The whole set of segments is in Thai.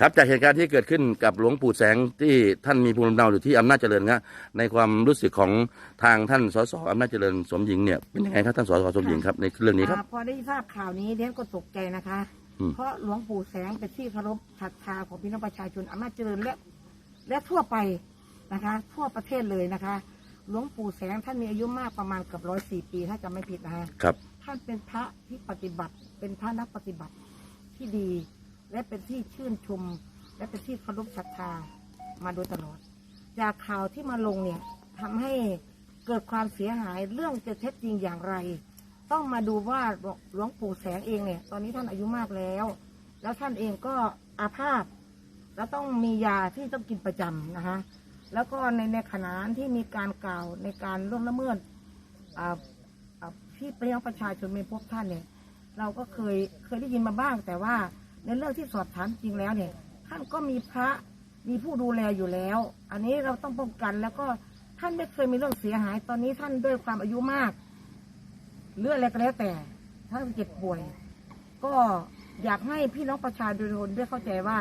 ครับจากเหตุการณ์ที่เกิดขึ้นกับหลวงปู่แสงที่ท่านมีภูมิลำเนาอยู่ที่อำนาจเจริญนะในความรู้สึกของทางท่านสสอำนาจเจริญสมหญิงเนี่ยเป็นยังไงครับท่านสสสมหญิงครับในเรื่องนี้ครับอ่าพอได้ทราบข่าวนี้เดนก็ตกใจนะคะอืมเพราะหลวงปู่แสงเป็นที่เคารพศรัทธาของพี่น้องประชาชนอำนาจเจริญและและทั่วไปนะคะ ทั่วประเทศเลยนะคะ หลวงปู่แสงท่านมีอายุมากประมาณเกือบร้อยสี่ปีถ้าจำไม่ผิดนะคะครับ ท่านเป็นพระที่ปฏิบัติเป็นพระนักปฏิบัติที่ดี และเป็นที่ชื่นชม และเป็นที่เคารพศรัทธามาโดยตลอด จากข่าวที่มาลงเนี่ยทำให้เกิดความเสียหายเรื่องจะเท็จจริงอย่างไร ต้องมาดูว่าหลวงปู่แสงเองเนี่ย ตอนนี้ท่านอายุมากแล้ว แล้วท่านเองก็อาพาธแล้วต้องมียาที่ต้องกินประจำนะคะแล้วก็ในในขณะที่มีการกล่าวในการล่วงละเมิดอ่าอ่าที่พี่น้องประชาชนไม่พบท่านเนี่ย เราก็เคยเคยได้ยินมาบ้างแต่ว่า ในเรื่องที่สอบถามจริงแล้วเนี่ยท่านก็มีพระมีผู้ดูแลอยู่แล้ว อันนี้เราต้องป้องกันแล้วก็ท่านไม่เคยมีเรื่องเสียหาย ตอนนี้ท่านด้วยความอายุมากเรื่องอะไรก็แล้วแต่ท่านเจ็บป่วย ก็อยากให้พี่น้องประชาชนได้เข้าใจว่า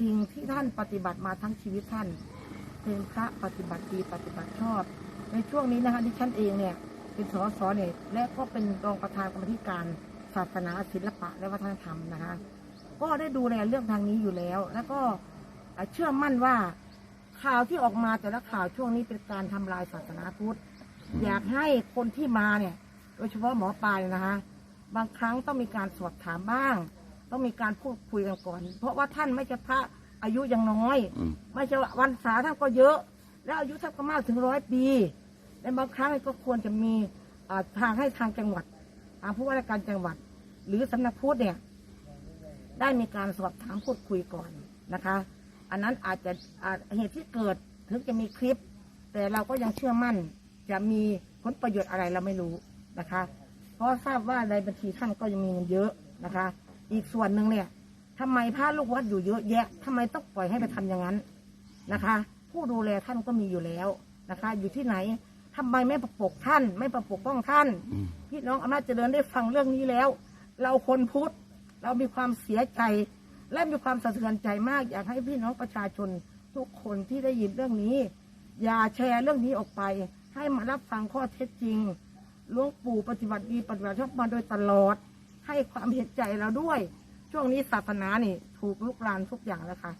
สิ่งที่ท่านปฏิบัติมาทั้งชีวิตท่าน เป็นพระปฏิบัติดีปฏิบัติชอบ ในช่วงนี้นะคะดิฉันเองเนี่ยเป็นสสเนี่ยและก็เป็นรองประธานกรรมธิการศาสนาศิลปะและวัฒนธรรมนะคะ ก็ได้ดูแลเรื่องทางนี้อยู่แล้ว แล้วก็เอ่อเชื่อมั่นว่าข่าวที่ออกมาแต่ละข่าวช่วงนี้เป็นการทำลายศาสนาพุทธอยากให้คนที่มาเนี่ย โดยเฉพาะหมอปลายนะคะ บางครั้งต้องมีการสอบถามบ้าง ต้องมีการพูดคุยกันก่อน เพราะว่าท่านไม่ใช่พระอายุยังน้อยอืมไม่ใช่ว่าวันษาท่านก็เยอะ แล้วอายุท่านก็มากถึงร้อยปีและบางครั้งก็ควรจะมีอ่าทางให้ทางจังหวัดทางผู้ว่าราชการจังหวัด หรือสำนักพุทธเนี่ย ได้มีการสอบถามพูดคุยก่อนนะคะ อันนั้นอาจจะอาจเหตุที่เกิดถึงจะมีคลิป แต่เราก็ยังเชื่อมั่น จะมีผลประโยชน์อะไรเราไม่รู้นะคะ เพราะทราบว่าในบัญชีท่านก็ยังมีเงินเยอะนะคะ อีกส่วนหนึ่งเนี่ยทำไมพระลูกวัดอยู่เยอะแยะทำไมต้องปล่อยให้ไปทำอย่างนั้นนะคะ ผู้ดูแลท่านก็มีอยู่แล้วนะคะ อยู่ที่ไหนทำไมไม่ประปกท่าน ไม่ประปกป้องท่านอืมพี่น้องอำนาจเจริญได้ฟังเรื่องนี้แล้ว เราคนพุทธ เรามีความเสียใจและมีความสะเทือนใจมาก อยากให้พี่น้องประชาชนทุกคนที่ได้ยินเรื่องนี้ อย่าแชร์เรื่องนี้ออกไป ให้มารับฟังข้อเท็จจริงหลวงปู่ปฏิบัติดีปฏิบัติชอบมาโดยตลอด ให้ความเห็นใจเราด้วย ช่วงนี้ศาสนานี่ ถูกลุกลานทุกอย่างแล้วค่ะ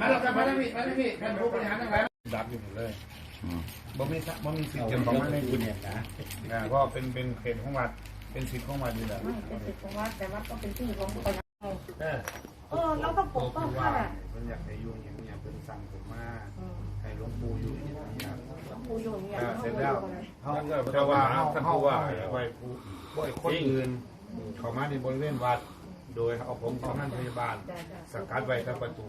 มาแล้วครับมาแล้วพี่มาแล้วพี่ท่านผู้บริหารทั้งหลายดับอยู่หมดเลยอืมบ่มีบ่มีสิทธิ์เก็บของไว้ในคุณเนี่ยนะนะเพราะเป็นเป็นเขตของวัดเป็นสิทธิ์ของวัดอยู่แล้วไม่เป็นสิทธิ์ของวัดแต่วัดก็เป็นที่ของประชาชน เออเออเราต้องปกป้องท่านอะเพิ่นอยากให้อยู่อย่างเนี้ยเพิ่นสั่งผมมาอืมให้หลวงปู่อยู่อย่างเงี้ยหลวงปู่อยู่อย่างเงี้ยอ่าเราเสร็จไม่แล้วรู้อะไรเฮาแต่ว่าเฮาเฮาว่าไว้ผู้บ่ให้คนอื่นเข้ามาในบริเวณวัด โดยเอาผมของท่านพยาบาลได้ได้สกัดไว้ที่ประตู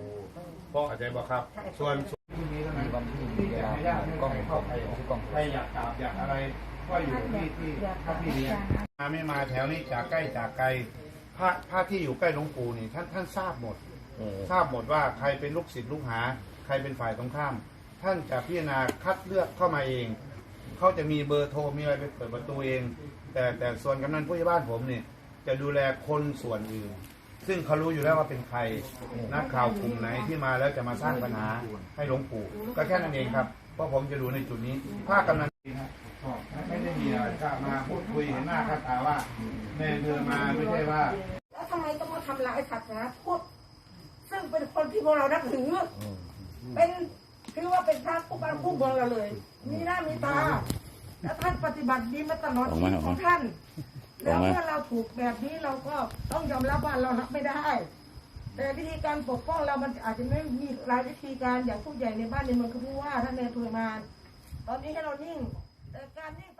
เพราะอาจจะบอกครับ ส่วนที่นี้เท่านั้นที่จะให้ญาติกล้องเข้าไปกล้องใครอยากกราบอยากอะไรก็อยู่ที่ที่พระพี่เลี้ยงมาไม่มาแถวนี้จากใกล้จากไกล พระพระที่อยู่ใกล้หลวงปู่นี่ท่านท่านทราบหมดทราบหมดว่าใครเป็นลูกศิษย์ลูกหา ใครเป็นฝ่ายตรงข้าม ท่านจะพิจารณาคัดเลือกเข้ามาเอง เขาจะมีเบอร์โทรมีอะไรไปเปิดประตูเอง แต่แต่ส่วนกำนันผู้ใหญ่บ้านผมเนี่ยจะดูแลคนส่วนอื่น ซึ่งเขารู้อยู่แล้วว่าเป็นใครนักข่าวกลุ่มไหนที่มาแล้วจะมาสร้างปัญหาให้หลวงปู่ ก็แค่นั้นเองครับ เพราะผมจะดูในจุดนี้ภาคกำนันนะ ไม่ได้มีอะไรก็มาพูดคุยเห็นหน้าค่าตาว่าแม่เธอมาไม่ใช่ว่า แล้วทำไมต้องมาทำลายศาสนาพุทธซึ่งเป็นคนที่พวกเรานับถืออเป็นคือว่าเป็นพระผู้บ้านผู้เมืองเราเลย มีหน้ามีตา แล้วท่านปฏิบัติดีมาตลอดออกชีมาวิตออกขมาองท่านอแล้อวกมาเมื่อเราถูกแบบนี้เราก็ต้องยอมรับว่าเรารับไม่ได้ แต่วิธีการปกป้องเรามันอาจจะไม่มีหลายวิธีการอย่างผู้ใหญ่ในบ้านในเมืองคือผู้ว่าท่านในอำเภอมา ตอนนี้ให้เรานิ่ง แต่การนิ่ง